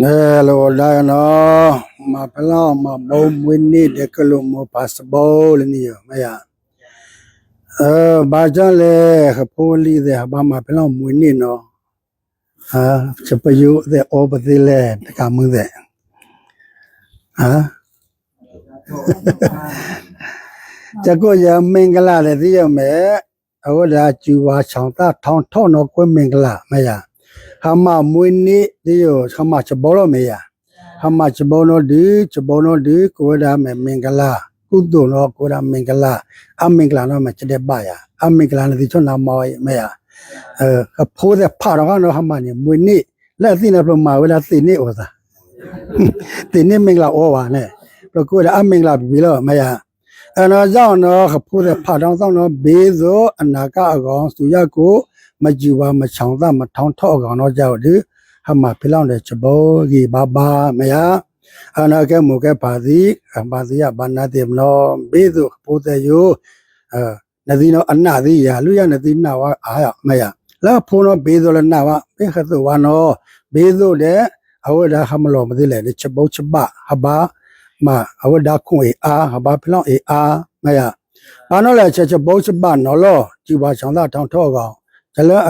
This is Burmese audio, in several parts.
အဲလိုလာနော်မဖလောင်းမဘုံမွေးနေ့တကလို့မပါစဘောလနေရမရအဲဘာကြောင့်လဲခဖိုးလီတဲ့ဘာမဖလောင်းမွေးနေ့နော်ဟာချပယုတဲ့အောပတိလေတကမှုတဲ့ဟာတကောရမင်္ဂလာလေသိရမယ်အဝဒါကျူဝါချောင်းတာထောင်းထောင်းတော့ကွမင်္ဂလာမရ hama muini dio hama chbolo meya hama chbono di chbono di koda me mingala kudo no koda mingala a mingala no me chde ba ya a mingala ni chon na mo me ya eh pho de pha ro no hama ni muini la ti na pro ma wala ti ni o sa ti ni mingala o wa ne pro koda a mingala bi lo me ya အဲ့တော့ကြောင့်တော့ခဖိုးတဲ့ဖာတောင်းဆောင်တော့ဘေးသောအနာကအကောင်သူရကို မကြည့်ပါမချောင်သားမထောင်းထောက်အကောင်တော့ကြောက်ဒီဟမဖိလောင်းတဲ့ချဘောကြီးဘာဘာမယအနာကဲမူကဲပါစီဘာစီယဘာနာတိမလောဘေးသောခဖိုးတဲ့ယောအဲနဒီနောအနာဒီရလူရနဒီနာဝအာရမယလာဖုန်းတော့ဘေးသောလနာဝဘေခသဝါနောဘေးသောတဲ့အဝဒဟမလောမသိလေချဘောချဘဟဘာ ma awa da kun e a ha ba phlong e a ma ya ba no la che che bo che ba no lo ji ba chang da thong tho ga je lo a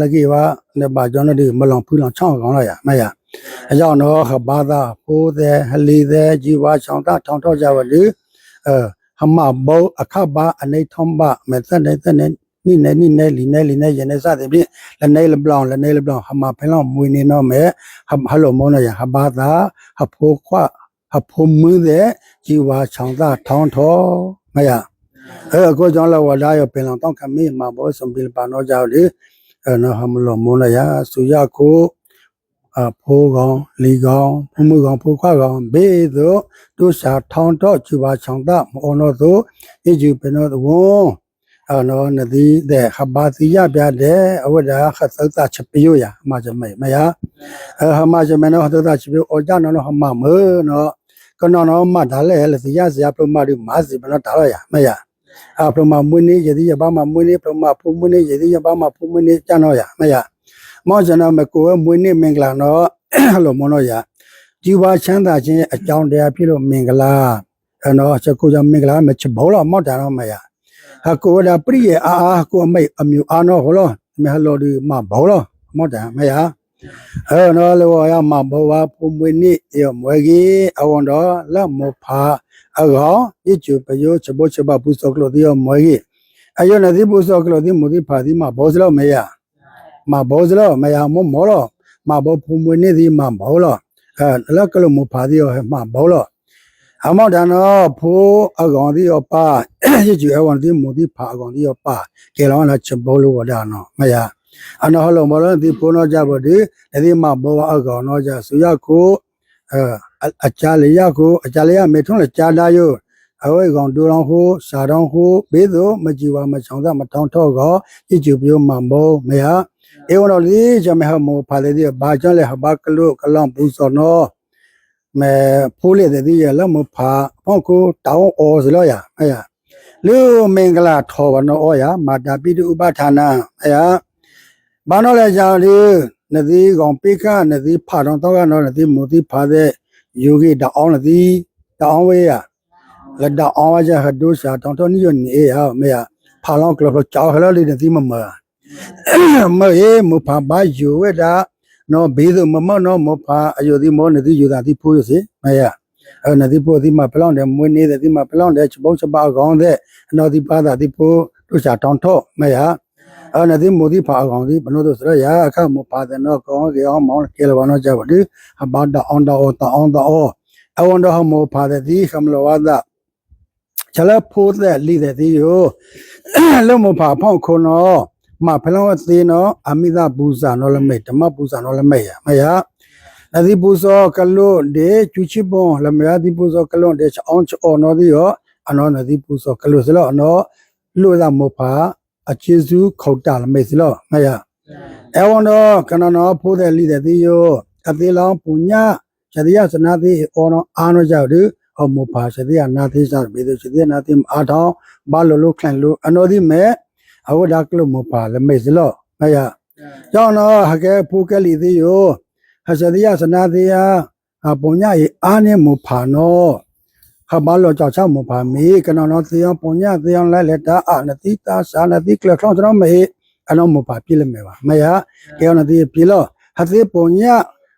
la ki ba ne ba jo no di ma long phu long chang ga lo ya ma ya a jaw no ha ba da pho de ha li de ji ba chang da thong tho ja wa li eh ha ma bo a kha ba a nei thom ba me sa nei sa nei နိနေနိနေလီနေလီနေရနေစသည်ဖြင့်လနေလဘလောင်လနေလဘလောင်ဟမဖလောင်မွေနေတော့မယ်ဟဟလိုမောနရဟဘာသာဟဖိုခွအဖို့မင်းတဲ့ជីវာချောင်းသားထောင်းထောမရအဲကိုကြောင့်လည်းဝလာရပင်လောင်တောင်းခမေးမှာဘောစံပိလပါနောကြောင့်လေအဲ နော်ဟမလောမွန်ရဆူရကိုအဖိုးကောင်လီကောင်ဖမှုကောင်ဖိုးခွကောင်ဘေးသို့တို့စာထောင်းတော့ជីវာချောင်းသားမောနောသို့အဂျူပနောသဝွန်အနောနဒီတဲ့ခဘာတိယပြတဲ့အဝဒခသသချပယရအမကြမေမယအဟမကြမေနောသသချပယအောကြနောဟမမေနောကနောနောမဒါလဲလေစီရစီရပရမရီမာစီဘနောဒါရရမယအ ပရမမွေးနေယတိယဘာမမွေးနေပရမဖုံမွေးနေယတိယဘာမဖုံမွေးနေကျနောရမယမောဇနာမကိုမွေးနေမင်္ဂလာနောလောမောနောယជីវချမ်းသာခြင်းအကြောင်းတရားဖြစ်လို့မင်္ဂလာအနောချက်ကိုကြောင့်မင်္ဂလာမချဘောလောမောတာနောမယဟာကိုဒါပရိယအာအာကိုအမိတ်အမျိုးအာနောဟောလောမေဟလောဒီမဘောလောမောတာမယအဲနော်လောရမဘောဝဖုံမွေးနေရမွေကြီးအဝန်တော်လက်မဖာ အကောင်ရချူပယောချဘောချဘပူစောကလို့ဒီမွေကြီးအယောနဒီပူစောကလို့ဒီမူဒီဖာဒီမဘောစလို့မရမဘောစလို့မရမမောလို့မဘောဖုံမွေးနေဒီမဘောလို့အဲလက်ကလို့မဖာဒီရောမဘောလို့အမောဒနောဖိုးအကောင်ဒီရောပါရချူအဝန်ဒီမူဒီဖာအကောင်ဒီရောပါကေလောနာချဘောလို့ဝဒနော်မရအနော်ဟလုံးမလို့ဒီပိုးတော့ကြပါဒီဒီမှာဘောအကောင်တော့ကြဆူရကို အဲအချာလျကိုအချာလျမေထုံးလေကြာလာယအဝဲကောင်ဒူတော်ဟုစာတော်ဟုဘေးသို့မကြည်ဝါမချောင်းသာမတောင်းထော့ကောကြည်ကျူပြမမောမေဟာဧဝတော်လေးချမဟမောဖာလေဒီဘာကြောင့်လဲဟဘာကလုကလောင်ပူစောနောမေဖိုးလေတဲ့ဒီရလမဖာဖောက်ကိုတောင်းအော်စလို့ရအဲရလူမင်္ဂလာထောဘနောဩရမာတာပိတုဥပဌာနအဲရဘာနောလဲကြောင့်ဒီ နဒီကောင်ပိကနဒီဖာတော်တော့ကနော်နဒီမူတိဖာတဲ့ယောဂီတောင်းနဒီတောင်းဝေးရလက်တောင်းဝါကြဟဒုစာတောင်းတော့နိယနေရမေရဖာလောင်းကလောကြောက်ဟလောလေးနဒီမမမေမဖာဘာယူဝဲတာနော်ဘေးသူမမော့နော်မဖာအယုဒီမောနဒီယူတာဒီဖိုးရစီမေရအဲနဒီဖိုးဒီမှာပလောင်းတယ်မွေးနေတဲ့ဒီမှာပလောင်းတယ်ချပုတ်ချပါကောင်းတဲ့အနော်ဒီပါတာဒီဖိုးတို့စာတောင်းတော့မေရ အနဒီမူဒီဖာကောင်ဒီဘလို့တို့ဆိုရရအခမပါတဲ့နော်ကောင်းကြောင်းမောင်းကေလဘနောကြပါဒီအဘတ်တအောင်တော့တအောင်တော့အဝန်တော့မောဖာတဲ့ဒီခမလဝဒချလဖိုးတဲ့လိတဲ့ဒီယောလုံးမဖာဖောက်ခုနောမဖလောင်းသေးနော်အမိသပူဇာနော်လမိတ်ဓမ္မပူဇာနော်လမိတ်ရမယနဒီပူဇောကလုဒေကျူချီပွန်လမယဒီပူဇောကလုဒေချအောင်ချောနော်ဒီယောအနောနဒီပူဇောကလုစလောအနောလူရမောဖာ အကျေစုခောက်တာလမိတ်စလောမယအဝန်တော့ကနနောဖိုးတဲ့လိတဲ့ဒီယောအသေးလောင်းပုညဇတိယစနာတိအောနောအာနောကြောက်ဒီအမောဖာဇတိယနာတိစားဘေဒဇတိယနာတိအာထောင်းဘာလိုလိုခန့်လိုအနောဒီမဲအဝဒါကလမောဖာလမိတ်စလောမယကြောင့်တော့ဟကဲဖူကလီသေးယောဟဇတိယစနာတိယအပုံညရေအားနေမဖာနော ခဘာလောကြောက်ချမဖာမီကနောနောသေယပုံညသေယလိုက်လက်တာအာနတိတာစာနတိကလခေါကျွန်တော်မေအနောမဖာပြည့်လမေပါမယကေနတိပြလောဟသေပုံည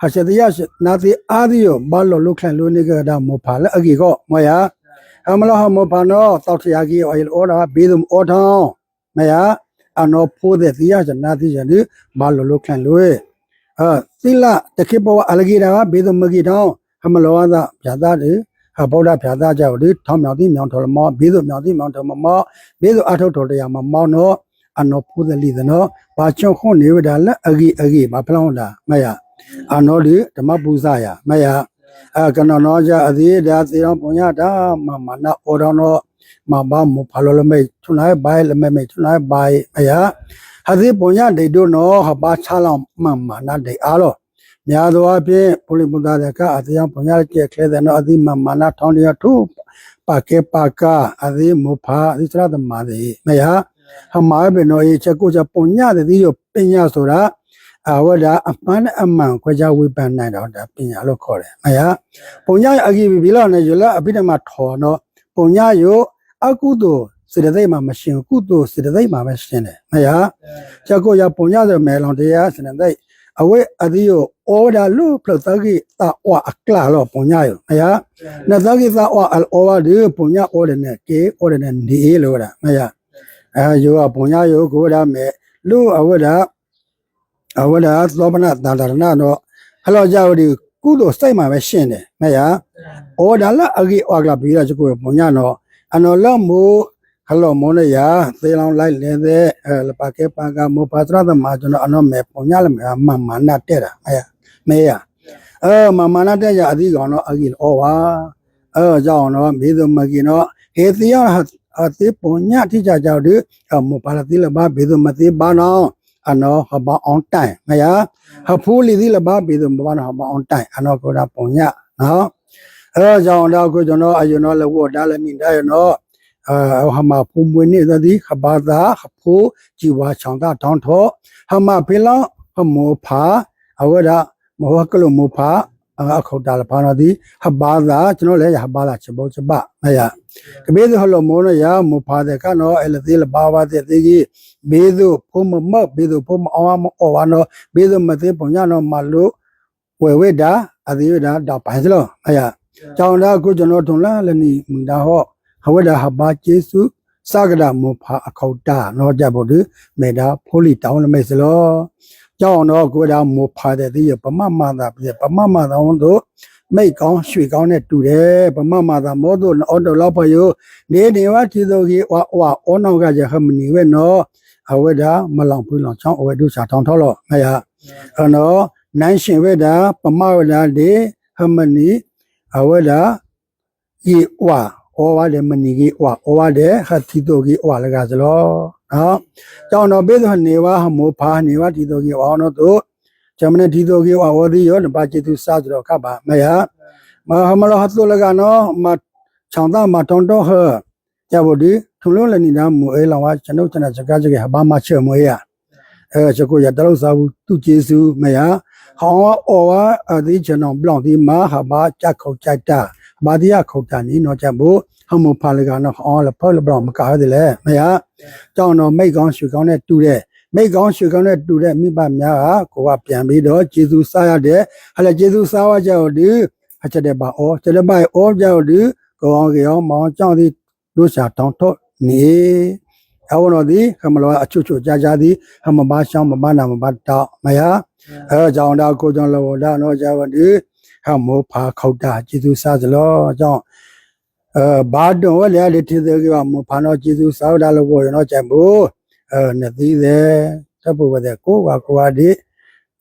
ဟာရှတိယနာတိအာဒီယောဘာလောလုခလန်လိုနေကဒါမဖာလက်အကြီးကောမယအမလောဟမဖာနောတောက်ထယာကြီးအော်အော်ဒါဘေးဒုံအော်ထောင်းမယအနောဖိုးတဲ့တိယဇနာတိယဒီဘာလောလုခလန်လိုအာသီလတခိဘောအလဂီရာဘေးဒုံမဂီတောင်းဟမလောဝဒဗျာသားတယ်ဟာ ဗုဒ္ဓဗျာသားကြောက်ဒီထောင်းမြောင်တိမြောင်တော်လမောဘေးဒုံမြောင်တိမြောင်တော်မမောဘေးဒုံအထုတ်တော်တရားမမောင်းနောအနောဖိုးတဲ့လီသနောဘာချွန်ခွန်နေဝဒါလက်အဂီအဂီမဖလောင်းတာမယအနောဒီဓမ္မပူဇာယမယအကနောနောကြအသေးဒါသေတော်ပုံညတာမမနာအော်တော်နောမဘာမဖလောလမေထုနိုင်ဘိုင်လမေမေထုနိုင်ဘိုင်မယဟသေပုံညဒိတ်တို့နောဟပါချလောင်းမမနာဒိတ်အားလော များသောအားဖြင့်ပုလိမုဒ္ဒတဲ့ကအသေးပုံညကျက်ခဲတဲ့နောအတိမမနာထောင်းရထုပါကေပါကအသေးမဖာအသစ္စရသမတိမယဟမာဘေနောရေချက်ကိုချက်ပုံညတဲ့ဒီရောပညာဆိုတာအဝဒအမှန်အမှန်ခွဲခြားဝေဖန်နိုင်တော့ဒါပညာလို့ခေါ်တယ်မယပုံညအကိဘီလောနဲ့ရလအပိဓမ္မထော်နော်ပုံညယောအကုသိုလ်စေတသိက်မှာမရှင်ကုသိုလ်စေတသိက်မှာပဲရှင်တယ်မယချက်ကိုရပုံညဆိုမဲလောင်တရားစေတသိက် အဝဲအဒီယောဩဒါလူဖလသကိတာဝအကလာလောပုံညယောမယနသကိတာဝအလဩဝဒီပုံညဩဒနဲ့ကေဩဒနဲ့ဒီလို့တာမယအဲယောပုံညယောကိုဒါမဲ့လူအဝဒအဝဒသောပနတာတရဏတော့ဟလောကြောက်ဒီကုသိုလ်စိတ်မှာပဲရှင်းတယ်မယဩဒါလအဂိဩကလာပြီးတော့ကျကိုပုံညတော့အနော်လောမို့ဟလောမော နေရသေလောင်လိုက်လေတဲ့အဲလပကေပါကမောပါသရသမကျွန်တော်အနော်မေပုံညလည်းမမနာတဲ့တာမယမေယအဲမမနာတဲ့ရအဒီကောင်တော့အဂိဩဝါအဲကြောင့်တော့မေသမကင်တော့ဟေတိယအတိပုံညတိကြကြောက်ဒီမောပါလတိလဘာဘေသမတိဘာနောအနောဟဘအောင်တိုင်မယဟဖူးလီဒီလဘာဘေသမဘာနောဟဘအောင်တိုင်အနောကိုဒါပုံညနော်အဲကြောင့်တော့ကိုကျွန်တော်အယုံတော့လဝတ်ဒါလည်းနေတာရနော် အာဟမဖုံမွေနေသတိခဘာသာခဖိုးជីဝါချောင်းတာတောင်းထောဟမဖေလောဟမောဖာအဝဒမောကလမောဖာအခုတ်တာလဘာနာဒီဟဘာသာကျွန်တော်လည်းဟဘာသာချဘောချဘမယကဘေးဟလောမောနရမောဖာတဲ့ကနော်အဲ့လသေးလဘာဝတဲ့တေကြီးဘေးသူဖုံမမဘေးသူဖုံမအောင်မအော်ဝါနော်ဘေးသူမသေးပုံညနော်မလို့ဝေဝေတာအသေးဝတာတော့ပိုင်စလို့မယကြောင်တာကိုကျွန်တော်ထုံလာလည်းနီမဒါဟော ဟဝဒဟဘာကျေစုစကရမောဖာအခေါတာနော်ကြဖို့ဒီမေတာဖိုးလီတောင်းလမေစလောကြောင်းတော့ကိုဒါမောဖာတဲ့ဒီပမမသာပြပမမသာဝန်တို့မိတ်ကောင်းရွှေကောင်းနဲ့တူတယ်ပမမသာမောတို့အော်တော်လောက်ဖယောနေနေဝတီတို့ကြီးဝါဝါအောနောက်ကကြဟမနီဝဲနော်အဝဒမလောင်ပူလောင်ချောင်းအဝဒုစာထောင်းထောလို့မရအနော်နန်းရှင်ဝဲတာပမဝဒလေဟမနီအဝဒဤဝါ ဩဝါဒေမနီကြီးဩဩဝါဒေခတိတောကြီးဩလကစလောနော်ကြောင်းတော့ဘေးသောနေဝဟမောဖာနေဝတိတောကြီးဩနော်တို့ဇမနေတိတောကြီးဩဝဒီယောနပါจิตุစာစတော့ခပါမယမဟမလဟတုလကနော်မချောင်းသားမတုံတော့ဟကြဘဒီထုံလုံးလည်းနေတာမူအေးလောင်ဝကျွန်ုပ်ကျွန်တော်စကားစကားဘာမှချေမွေးရအဲချကိုရတလို့စားဘူးသူကျေစုမယဟောင်းဩဝါအဒီကျွန်တော်ဘလောင်ဒီမဟာဘာကြခောက်ကြတာဘာဒီယခောက်တာနီနော်ကြဘူး ဟမဖာလကနော်အော်လဖောလဘရမကားတယ်လေမယကြောင်းတော့မိတ်ကောင်းရွှေကောင်းနဲ့တူတဲ့မိတ်ကောင်းရွှေကောင်းနဲ့တူတဲ့မိဘများကကိုကပြန်ပြီးတော့ကျေစုစားရတဲ့ဟဲ့လေကျေစုစားရကြတော့ဒီအချက်တဲ့ပါအော်ချက်တဲ့ပါအော်ကြတော့ဒီကောင်းကြောင်မောင်ကြောင်းဒီတို့ရှာတောင်းတော့နေအဝတော်ဒီခမလောအချွတ်ချွတ်ကြာကြာဒီဟမဘာရှောင်းမမနာမဘတော့မယအဲကြောင့်တော့ကိုကြောင့်လောဒါတော့ကြာတော့ဒီဟမောဖာခောက်တာကျေစုစားစလောကြောင့် အဲဘာတော့ဝလဲလေထည်သေးကမဖာနောကျေစုစားတာလို့ပြောရတော့ကြံဘူးအဲနှစ်သီးသေးတပ်ဖို့ပဲကိုကကိုကဒီ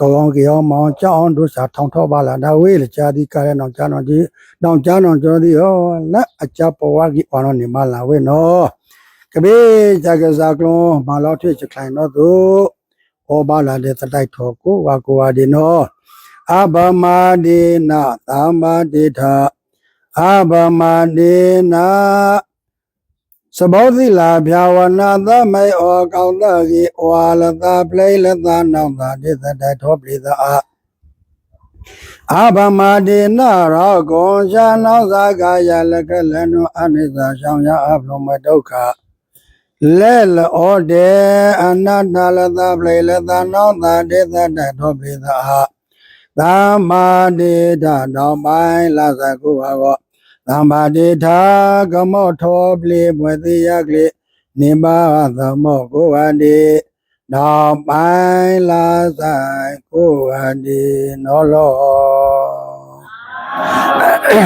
ကောင်းကြောင်မောင်ကြောင်းတို့စာထောင်ထောပါလာဒါဝေးလေကြာဒီကာရနောင်ကြာနောင်ဒီနောင်ကြာနောင်ကျော်ဒီဟောလက်အကြပေါ်ဝါကြီးအော်နောနေမလာဝေးနော်ကဘေးကြကစားကလုံးမလောထွေချခိုင်တော့သူဟောပါလာတဲ့တတိုက်တော်ကိုဝါကိုဝါဒီနော်အဘမဒေနသမ္မာဒေထာ အဘမဒေနာစဘောတိလာဖြာဝနာသမေဩကောင်းတကြီးဝါလတာပလိလတာနောင်တာတိတတထောပရိသအာအာဘမတေနရောဂောရှာနောဇာကာယလကလနုအနိစ္စရှောင်းရအဘလုံးမဒုက္ခလဲလောတေအနတ္တလသပလေလသနောတတေသတ္တထောပိသဟာသမ္မာတေတတောင်းပိုင်းလာသကုဟာကော သံဘာတိထာကမောထောပလေဘဝတိယကလေနိဘာသမောကိုဝတိနောက်ပိုင်းလာဆိုင်ကိုဝတိနောလောသာသာ